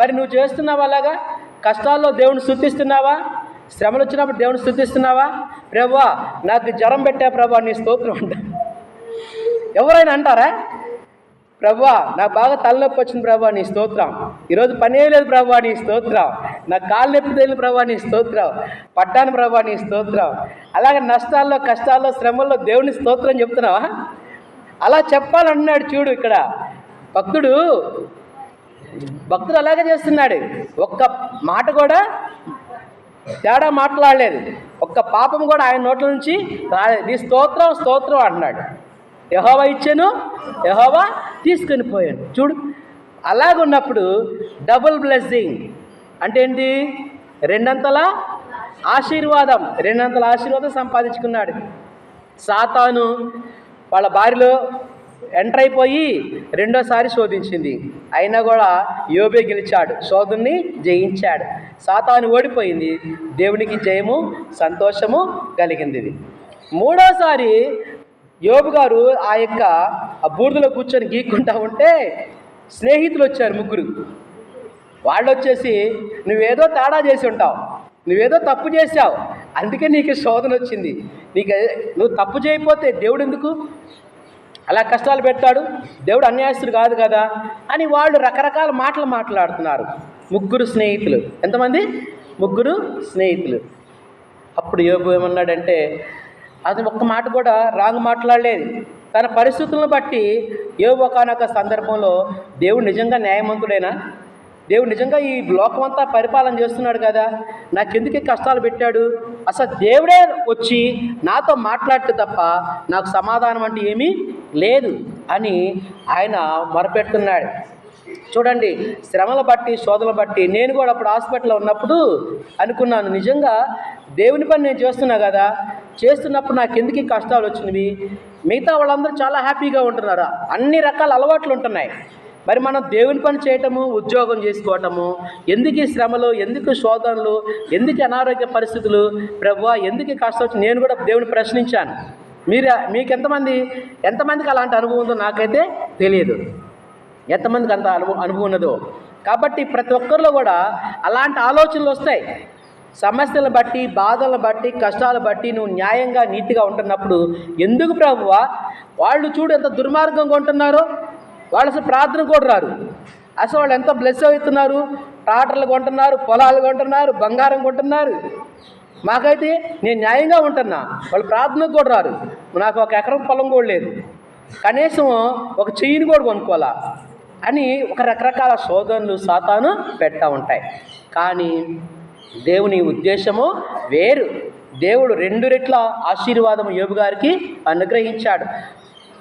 మరి నువ్వు చేస్తున్నావా అలాగా? కష్టాల్లో దేవుని స్థుతిస్తున్నావా? శ్రమలు వచ్చినప్పుడు దేవుని స్థుతిస్తున్నావా? ప్రభా నాకు జ్వరం పెట్టా ప్రభా నీ స్తోత్రం అంట. ఎవరైనా అంటారా? ప్రభా నాకు బాగా తలనొప్పి వచ్చింది ప్రభా నీ స్తోత్రం. ఈరోజు పనే లేదు ప్రభా నీ స్తోత్రం. నాకు కాళ్ళు నొప్పి తెలియదు ప్రభా నీ స్తోత్రం. పట్టాను ప్రభా నీ స్తోత్రం. అలాగే నష్టాల్లో కష్టాల్లో శ్రమల్లో దేవుని స్తోత్రం చెప్తున్నావా? అలా చెప్పాలన్నాడు చూడు ఇక్కడ. భక్తుడు భక్తుడు అలాగే చేస్తున్నాడు. ఒక్క మాట కూడా తేడా మాట్లాడలేదు. ఒక్క పాపం కూడా ఆయన నోట్ల నుంచి రాలేదు నీ స్తోత్రం స్తోత్రం అంటున్నాడు. యహోవా ఇచ్చాను యహోవా తీసుకొని పోయాను చూడు అలాగున్నప్పుడు డబుల్ బ్లెస్సింగ్ అంటే ఏంటి? రెండంతల ఆశీర్వాదం రెండంతల ఆశీర్వాదం సంపాదించుకున్నాడు. సాతాను వాళ్ళ భార్యలో ఎంటర్ అయిపోయి రెండోసారి శోధించింది. అయినా కూడా యోబే గెలిచాడు. శోధుని జయించాడు. సాతాను ఓడిపోయింది. దేవునికి జయము సంతోషము కలిగింది. మూడోసారి యోబు గారు ఆ యొక్క ఆ కూర్చొని గీక్కుంటా ఉంటే స్నేహితులు వచ్చారు ముగ్గురు. వాళ్ళు వచ్చేసి నువ్వేదో తేడా చేసి ఉంటావు. నువ్వేదో తప్పు చేశావు. అందుకే నీకు శోధన వచ్చింది. నీకు నువ్వు తప్పు చేయకపోతే దేవుడు ఎందుకు అలా కష్టాలు పెడతాడు దేవుడు అన్యాయస్తుడు కాదు కదా అని వాళ్ళు రకరకాల మాటలు మాట్లాడుతున్నారు. ముగ్గురు స్నేహితులు. ఎంతమంది? ముగ్గురు స్నేహితులు. అప్పుడు యోగు ఏమన్నాడంటే అది ఒక్క మాట కూడా రాంగ్ మాట్లాడలేదు. తన పరిస్థితులను బట్టి ఏ ఒకనొక సందర్భంలో దేవుడు నిజంగా న్యాయవంతుడైనా దేవుడు నిజంగా ఈ లోకం అంతా పరిపాలన చేస్తున్నాడు కదా. నాకెందుకు కష్టాలు పెట్టాడు? అసలు దేవుడే వచ్చి నాతో మాట్లాడితే తప్ప నాకు సమాధానం అంటే ఏమీ లేదు అని ఆయన మొరపెడుతున్నాడు. చూడండి శ్రమల బట్టి శోధనలు బట్టి నేను కూడా అప్పుడు హాస్పిటల్లో ఉన్నప్పుడు అనుకున్నాను నిజంగా దేవుని పని నేను చేస్తున్నా కదా చేస్తున్నప్పుడు నాకు ఎందుకు ఈ కష్టాలు వచ్చినవి? మిగతా వాళ్ళందరూ చాలా హ్యాపీగా ఉంటున్నారు? అన్ని రకాల అలవాట్లు ఉంటున్నాయి. మరి మనం దేవుని పని చేయటము ఉద్యోగం చేసుకోవటము ఎందుకు ఈ శ్రమలు ఎందుకు శోధనలు ఎందుకు అనారోగ్య పరిస్థితులు ప్రభు ఎందుకు కష్టం వచ్చి నేను కూడా దేవుని ప్రశ్నించాను. మీరు మీకు ఎంతమంది ఎంతమందికి అలాంటి అనుభవం ఉందో నాకైతే తెలియదు. ఎంతమందికి అంత అనుభవం అనుభవం ఉన్నదో. కాబట్టి ప్రతి ఒక్కరిలో కూడా అలాంటి ఆలోచనలు వస్తాయి. సమస్యలను బట్టి బాధలను బట్టి కష్టాలు బట్టి నువ్వు న్యాయంగా నీతిగా ఉంటున్నప్పుడు ఎందుకు ప్రభువా? వాళ్ళు చూడు ఎంత దుర్మార్గంగా ఉంటున్నారో. వాళ్ళు అసలు ప్రార్థన కూడా రారు. అసలు వాళ్ళు ఎంత బ్లెస్ అవుతున్నారు. ట్రాక్టర్లు కొంటున్నారు పొలాలు కొంటున్నారు బంగారం కొంటున్నారు. మాకైతే నేను న్యాయంగా ఉంటున్నా. వాళ్ళు ప్రార్థనకు కూడా రారు. నాకు ఒక ఎకరం పొలం కూడా లేదు. కనీసం ఒక చెయ్యిని కూడా కొనుక్కోవాలా అని ఒక రకరకాల శోధనలు సాతాను పెడతా ఉంటాయి. కానీ దేవుని ఉద్దేశము వేరు. దేవుడు రెండు రెట్ల ఆశీర్వాదం యోబు గారికి అనుగ్రహించాడు.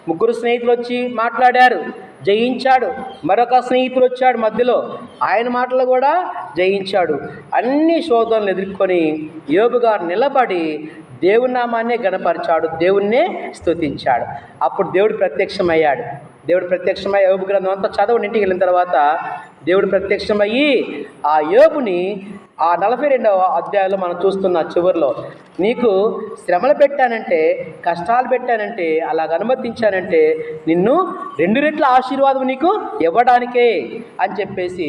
ముగ్గురు స్నేహితులు వచ్చి మాట్లాడారు. జయించాడు. మరొక స్నేహితుడు వచ్చాడు మధ్యలో. ఆయన మాటలు కూడా జయించాడు. అన్ని శోధనలు ఎదుర్కొని యోబు గారు నిలబడి దేవుని నామాన్నే గణపరిచాడు. దేవుణ్ణే స్తుతించాడు. అప్పుడు దేవుడు ప్రత్యక్షమయ్యాడు. దేవుడు ప్రత్యక్షమై యోబు గ్రంథం అంతా చదవండి. ఇంటికి వెళ్ళిన తర్వాత దేవుడు ప్రత్యక్షమయ్యి ఆ యోబుని ఆ నలభై రెండవ అధ్యాయంలో మనం చూస్తున్న చివరిలో నీకు శ్రమలు పెట్టానంటే కష్టాలు పెట్టానంటే అలాగ అనుమతించానంటే నిన్ను రెండు రెట్ల ఆశీర్వాదం నీకు ఇవ్వడానికే అని చెప్పేసి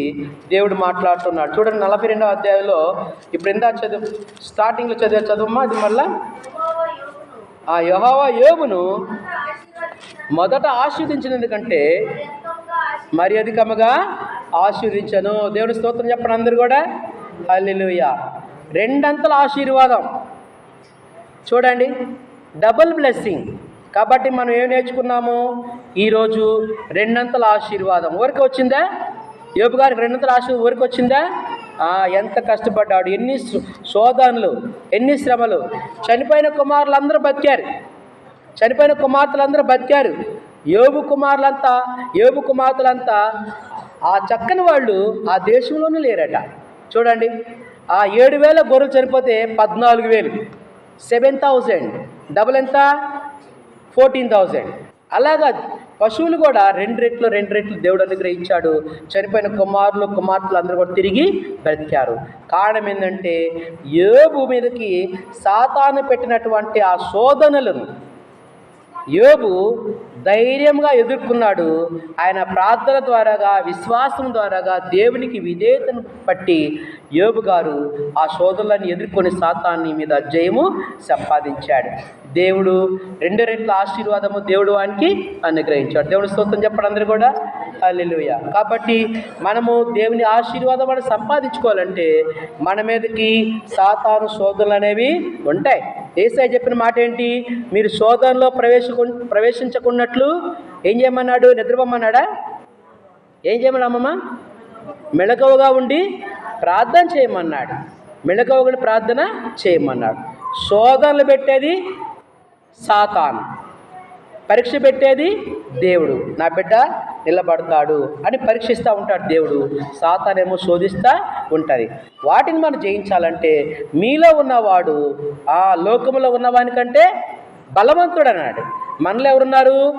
దేవుడు మాట్లాడుతున్నాడు. చూడండి నలభై రెండవ అధ్యాయంలో ఇప్పుడు ఎంత చదువు స్టార్టింగ్లో చదివే చదువుమా అది మళ్ళా? ఆ యహోవా యోగును మొదట ఆశీర్వదించిన ఎందుకంటే మరి అధికముగా ఆశీర్వదించను. దేవుని స్తోత్రం చెప్పండి అందరు కూడా. హల్లెలూయా. రెండంతల ఆశీర్వాదం. చూడండి డబుల్ బ్లెస్సింగ్. కాబట్టి మనం ఏం నేర్చుకున్నాము? ఈరోజు రెండంతల ఆశీర్వాదం. ఊరికి వచ్చిందా? యోపు గారికి రెండంతల ఆశీర్వాదం. ఊరికి వచ్చిందా? ఎంత కష్టపడ్డాడు. ఎన్ని శోధనలు ఎన్ని శ్రమలు. చనిపోయిన కుమారులు అందరూ బతికారు. చనిపోయిన కుమార్తెలందరూ బతికారు. యోగు కుమారులంతా యోగు కుమార్తెలంతా ఆ చక్కని వాళ్ళు ఆ దేశంలోనే లేరట. చూడండి. ఆ ఏడు వేల గొర్రెలు చనిపోతే పద్నాలుగు వేలు. Seven thousand. డబుల్ ఎంత? Fourteen thousand. అలాగా పశువులు కూడా రెండు రెట్లు రెండు రెట్లు దేవుడు అనుగ్రహించాడు. చనిపోయిన కుమారులు కుమార్తెలు అందరూ కూడా తిరిగి బ్రతికారు. కారణం ఏంటంటే యోబు మీదకి సాతాను పెట్టినటువంటి ఆ శోధనలను యోబు ధైర్యంగా ఎదుర్కొన్నాడు. ఆయన ప్రార్థన ద్వారాగా విశ్వాసం ద్వారాగా దేవునికి విధేయతను పట్టి యోబు గారు ఆ శోధనలను ఎదుర్కొని సాతాన్ని మీద జయము సంపాదించాడు. దేవుడు రెండు రెట్ల ఆశీర్వాదము దేవుడు వానికి అనుగ్రహించాడు. దేవుడు స్తోత్రం చెప్పడం అందరూ కూడా? అల్లెలుయ కాబట్టి మనము దేవుని ఆశీర్వాదం మనం సంపాదించుకోవాలంటే మన మీదకి సాతాను శోధనలు అనేవి ఉంటాయి. ఏసఐ చెప్పిన మాట ఏంటి? మీరు శోధనలో ప్రవేశకు ప్రవేశించకున్నట్లు ఏం చేయమన్నాడు? నిద్రపోమన్నాడా? ఏం చేయమన్నా అమ్మమ్మ? మెళకువగా ఉండి ప్రార్థన చేయమన్నాడు. మెళకువగా ప్రార్థన చేయమన్నాడు. శోధనలు పెట్టేది సాతాను. పరీక్ష పెట్టేది దేవుడు. నా బిడ్డ నిలబడతాడు అని పరీక్షిస్తూ ఉంటాడు దేవుడు. సాతానేమో శోధిస్తూ ఉంటుంది. వాటిని మనం జయించాలంటే మీలో ఉన్నవాడు ఆ లోకములో ఉన్నవానికంటే బలవంతుడు అన్నాడు మనలో ఎవరున్నారు?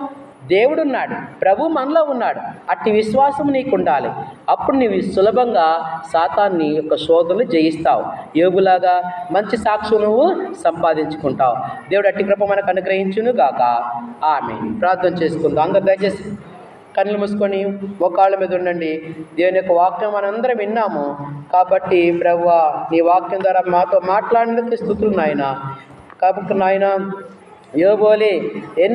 దేవుడు ఉన్నాడు ప్రభు మనలో ఉన్నాడు. అట్టి విశ్వాసం నీకు ఉండాలి అప్పుడు నీవు సులభంగా సాతాన్ని యొక్క శోధనలు జయిస్తావు. యోగులాగా మంచి సాక్షి నువ్వు సంపాదించుకుంటావు. దేవుడు అట్టి కృప మనకు అనుగ్రహించును గాక ఆమె ప్రార్థన చేసుకుందాం. అందరు దయచేసి కళ్ళు మూసుకొని ఒకళ్ళ మీద ఉండండి. దేవుని యొక్క వాక్యం మనందరం విన్నాము. కాబట్టి ప్రభు నీ వాక్యం ద్వారా మాతో మాట్లాడినందుకు స్థుతులు నాయన. కాబట్టి నాయన యోబోలే ఎన్ని